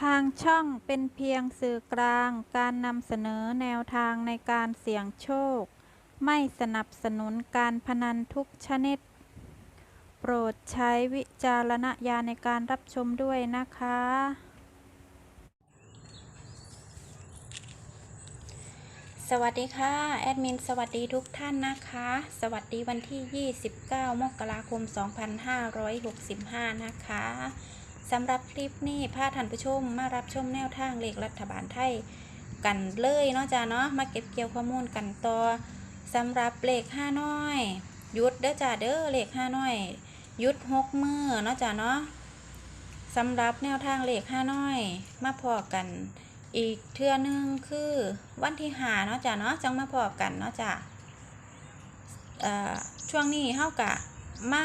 ทางช่องเป็นเพียงสื่อกลางการนำเสนอแนวทางในการเสี่ยงโชค ไม่สนับสนุนการพนันทุกชนิด โปรดใช้วิจารณญาณในการรับชมด้วยนะคะ สวัสดีค่ะ แอดมิน สวัสดีทุกท่านนะคะ สวัสดีวันที่ 29 มกราคม 2565 นะคะ สำหรับคลิปนี้พาท่านผู้ชมมารับชมแนวทางเลขรัฐบาลไทยกันเลยเนาะจ้าเนาะมาเก็บเกี่ยวข้อมูลกันต่อสำหรับเลขห้าน้อยยุดเด้อจ้าเด้อเลขห้าน้อยยุดหกมือเนาะจ้าเนาะสำหรับแนวทางเลขห้าน้อยมาพอกัน อีกเทื่อนึงคือวันที่หาเนาะจ้ะเนาะจังมาพอกันเนาะจ้ะเอ่อช่วงนี้เฮากะ มา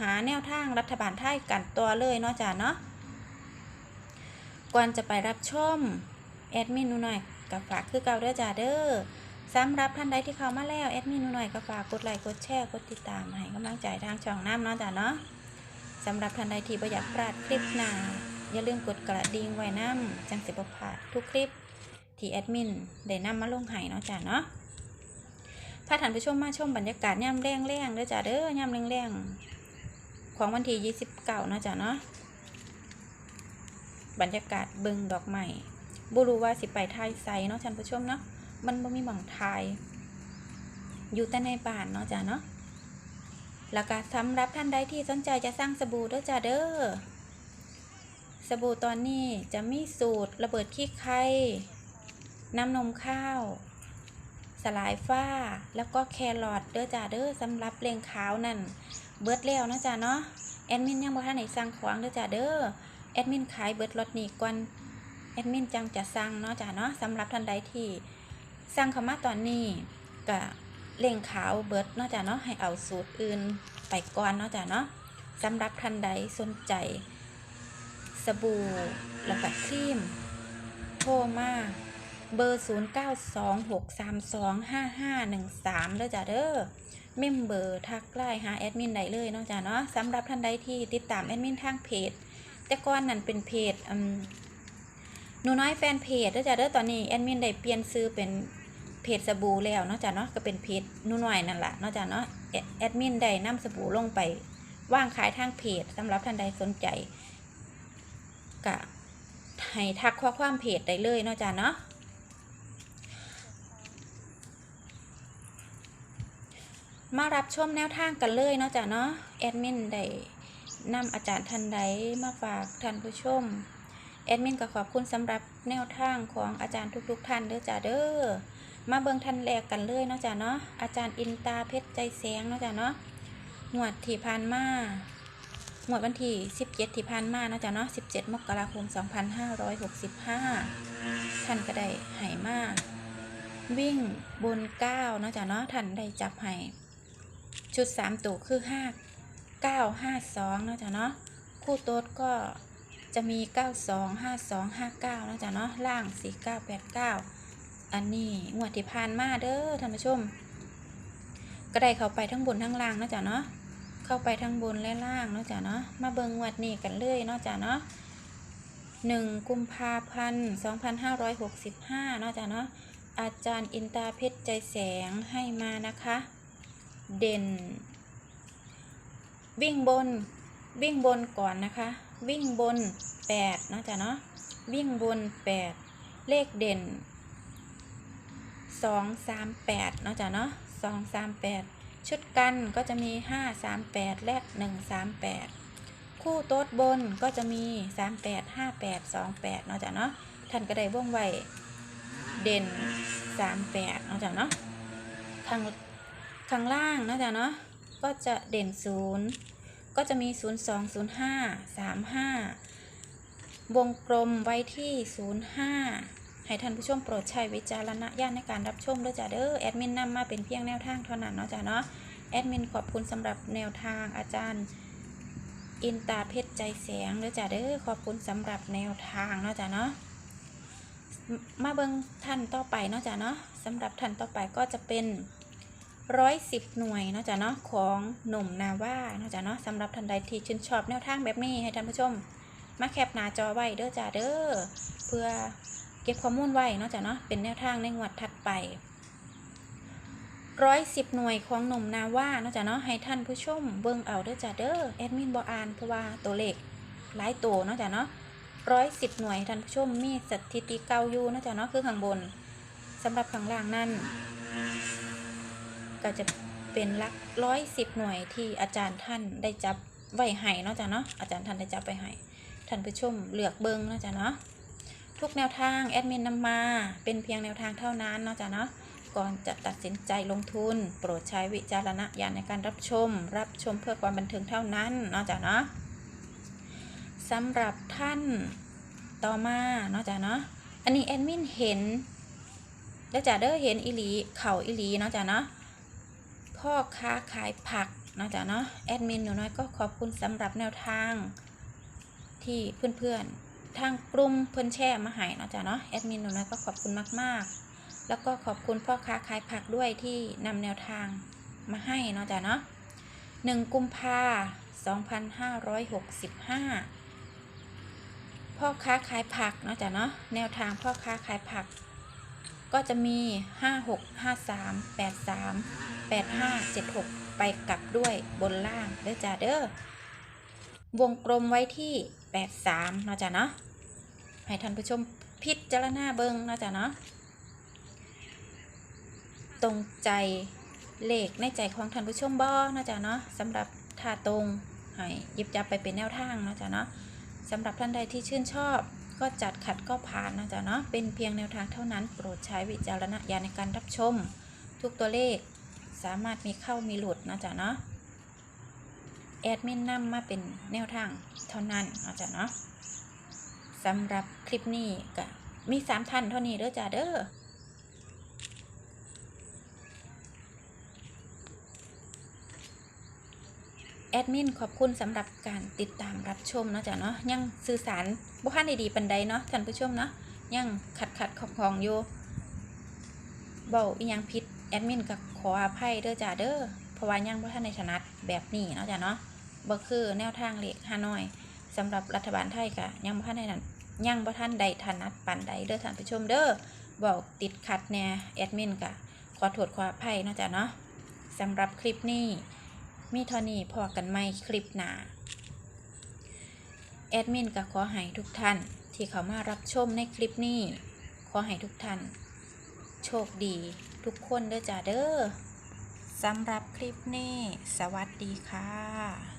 หาแนวทางรัฐบาลไทยกันตัวเลยเนาะจ้ะเนาะก่อนจะไปรับชมแอดมินหนูหน่อยกับฝากคือเก่าเด้อจ้ะเด้อสำหรับท่านใดที่เข้ามาแล้วแอดมินหนูหน่อยก็ฝากกดไลค์กดแชร์กดติดตามให้กำลังใจทางช่องน้ำเนาะจ้ะเนาะสำหรับท่านใดที่บ่อยากพลาดคลิปหนาอย่าลืมกดกระดิ่งไว้น้ำจังสิบพลาดทุกคลิปที่แอดมินได้นำมาลงให้เนาะจ้ะเนาะ ถ้าท่านผู้ชมมาชมบรรยากาศย่ำแรงแรงๆเด้อจ้ะเด้อย่ำแรงแรงๆของวันที่ยี่สิบเก้าเนาะจ้ะเนาะบรรยากาศบิงดอกไม้บุรู้ว่าสิไปไทยไซเนาะท่านผู้ชมเนาะมันบ่มีหม่องไทยอยู่แต่ในบ้านเนาะจ้ะเนาะแล้วก็สำหรับท่านใดที่สนใจจะสร้างสบู่เด้อจ้ะเด้อสบู่ตอนนี้จะมีสูตรระเบิดขี้ไข่น้ำนมข้าว ลายฝ้า แล้วก็แครอทเด้อจ้าเด้อสำหรับเลงขาวนั่น เบิดแล้วนะจ้าเนาะแอดมินยังบ่ทันได้สั่งของเด้อจ้าเด้อแอดมินขายเบิดรถนี้ก่อนแอดมินจังจะสั่งเนาะจ้าเนาะสำหรับท่านใดที่สั่งเข้ามาตอนนี้ก็เลงขาวเบิดเนาะจ้าเนาะให้เอาสูตรอื่นไปก่อนเนาะจ้าเนาะสำหรับท่านใดสนใจ สบู่แล้วก็ครีมโทรมา เบอร์ 0 9 2 6 3 2 5 5 1 3เด้อจ้ะเด้อเมมเบอร์ทักไลน์หาแอดมินได้เลยเนาะจ้ะเนาะสำหรับท่านใดที่ติดตามแอดมินทางเพจ แต่ก่อนนั้นเป็นเพจอืมหนูน้อยแฟนเพจเด้อจ้ะเด้อตอนนี้แอดมินได้เปลี่ยนซื้อเป็นเพจสบู่แล้วเนาะจ้ะเนาะก็เป็นเพจหนูน้อยนั่นแหละเนาะจ้ะเนาะแอดมินได้นำสบู่ลงไปว่างขายทางเพจสำหรับท่านใดสนใจกะให้ทักข้อความเพจได้เลยเนาะจ้ะเนาะ มารับชมแนวทางกันเลยเนาะจ้ะเนาะแอดมินได้นำอาจารย์ท่านใดมาฝากท่านผู้ชมแอดมินก็ขอบคุณสำหรับแนวทางของอาจารย์ทุกๆ ท่านเด้อจ้ะเด้อมาเบิ่งท่านแรกกันเลยเนาะจ้ะเนาะอาจารย์อินตาเพชรใจแสงเนาะจ้ะเนาะหวดที่ผ่านมาหมวดวันที่ 17 ที่ผ่านมาเนาะจ๊ะเนาะ 17 มกราคม 2565 ท่านก็ได้ให้มาวิ่งบน9นาะจ๊ะเนาะ ท่านได้จับให้ ชุด3ตัวคือ5 9 5 2นะจ๊ะเนาะคู่โต๊ดก็จะมี92 52 59นะจ๊ะเนาะล่าง4989อันนี้งวดที่ผ่านมาเด้อท่านผู้ชมก็ได้เข้าไปทั้งบนทั้งล่างนะจ๊ะเนาะเข้าไปทั้งบนและล่างนะจ้ะเนาะมาเบิงงวดนี้กันเลยเนาะจ้ะเนาะหนึ่งกุมภาพันธ์สองพันห้าร้อยหกสิบห้าเนาะจ้ะเนาะอาจารย์อินตาเพชรใจแสงให้มานะคะ เด่น วิ่งบน วิ่งบนก่อนนะคะ วิ่งบนแปดเนาะจ้ะเนาะวิ่งบนแปดเลขเด่นสองสามแปดเนาะจ้ะเนาะสองสามแปดชุดกันก็จะมี5 3 8และ1 3 8คู่โต๊ดบนก็จะมี3 8 5 8 2 8เนาะจ้ะเนาะท่านก็ได้ว่องไวเด่น3 8เนาะจ้ะเนาะข้าง ข้างล่างนะจ้ะเนาะก็จะเด่น0ก็จะมี 0 2 0 5 3 5 วงกลมไว้ที่ 05 ให้ท่านผู้ชมโปรดใช้วิจารณญาณในการรับชมด้วยจ้ะเด้อแอดมินนำมาเป็นเพียงแนวทางเท่านั้นเนาะจ้ะเนาะแอดมินขอบคุณสำหรับแนวทางอาจารย์ อินตาเพชรใจแสงด้วยจ้ะเด้อขอบคุณสำหรับแนวทางเนาะจ้ะเนาะมาเบิ่งท่านต่อไปเนาะจ้ะเนาะสำหรับท่านต่อไปก็จะเป็น ร้อยสิบหน่วยเนาะจ้ะเนาะของหนุ่มนาว่าเนาะจ้ะเนาะสำหรับท่านใดที่ชื่นชอบแนวทางแบบนี้ให้ท่านผู้ชม มาแคปหน้าจอไว้เด้อจ้าเด้อเพื่อเก็บข้อมูลไว้เนาะจ้ะเนาะเป็นแนวทางในงวดถัดไปร้อยสิบหน่วยของหนุ่มนาว่าเนาะจ้ะเนาะให้ท่านผู้ชมเบิ่งเอาเด้อจ้าเด้อแอดมินบออ่านเพราะว่าตัวเลขหลายตัวเนาะจ้ะเนาะร้อยสิบหน่วยท่านผู้ชมมีสถิติเก่าอยู่เนาะจ้ะเนาะคือข้างบนสำหรับข้างล่างนั่น ก็จะเป็นลักร้อยสิบหน่วยที่อาจารย์ท่านได้จับไว้ให้เนาะจ้ะเนาะอาจารย์ท่านได้จับไปให้ท่านผู้ชมเลือกเบิ้งเนาะจ๊ะเนาะทุกแนวทางแอดมินนำมาเป็นเพียงแนวทางเท่านั้นเนาะจ๊ะเนาะก่อนจะตัดสินใจลงทุน โปรดใช้วิจารณญาณในการรับชม รับชมเพื่อความบันเทิงเท่านั้นเนาะจ๊ะเนาะสำหรับท่านต่อมาเนาะจ๊ะเนาะอันนี้แอดมินเห็นแล้วจ๊ะเด้อเห็นอีหลีเข่าอีหลีเนาะจ๊ะเนาะ พ่อค้าขายผักเนาะจ๊ะเนาะแอดมินหนูน้อยก็ขอบคุณสำหรับแนวทาง ที่เพื่อนๆทางกลุ่มเพื่อนแช่มาให้เนาะจ๊ะเนาะแอดมินหนูน้อยก็ขอบคุณมากๆ แล้วก็ขอบคุณพ่อค้าขายผักด้วยที่นำแนวทางมาให้เนาะจ๊ะเนาะหนึ่งกุมภาสองพันห้าร้อยหกสิบห้าพ่อค้าขายผักเนาะจ๊ะเนาะแนวทางพ่อค้าขายผัก ก็จะมีห้าหกห้าสามแปดสามแปดห้าเจ็ดหกไปกลับด้วยบนล่างเด้อจ้าเด้อวงกลมไว้ที่ 83เนาะจ๊ะเนาะให้ท่านผู้ชมพิจารณาเบิงเนาะจ๊ะเนาะตรงใจเลขในใจของท่านผู้ชมบ่เนาะจ๊ะเนาะสำหรับท่าตรงให้ยิบจับไปเป็นแนวทางเนาะจ๊ะเนาะสำหรับท่านใดที่ชื่นชอบ ก็จัดขัดก็ผ่านนะจ๊ะเนาะเป็นเพียงแนวทางเท่านั้น โปรดใช้วิจารณญาณในการรับชม ทุกตัวเลขสามารถมีเข้ามีหลุดนะจ๊ะเนาะแอดมินนำมาเป็นแนวทางเท่านั้นนะจ๊ะเนาะสำหรับคลิปนี้ก็มีสามท่านเท่านี้เด้อจ้าเด้อ แอดมินขอบคุณสำหรับการติดตามรับชมเนาะจ้ะเนาะยังสื่อสารบุคันด้ดีปันใดเนาะท่านผู้ชมเนาะยังขัดขัดของของอยู่เบาอียังผิดแอดมินก็ขออภัยเด้อจ้าเด้อเพราะว่ายังบ่ท่านในถนัดแบบนี้เนาะจ้ะเนาะบ่คือแนวทางเลขฮานอยสำหรับรัฐบาลไทยก็ยังบ่ท่านในนั้นยังบ่ท่านใดถนัดปานใดเด้อท่านผู้ชมเด้อบอกติดขัดแน่แอดมินก็ขอโทษขออภัยเนาะจ้ะเนาะสำหรับคลิปนี้ มีเท่านี้พอกันไหมคลิปหน้าแอดมินก็ขอให้ทุกท่านที่เขามารับชมในคลิปนี้ ขอให้ทุกท่าน โชคดีทุกคนเด้อจ้าเด้อสำหรับคลิปนี้ สวัสดีค่ะ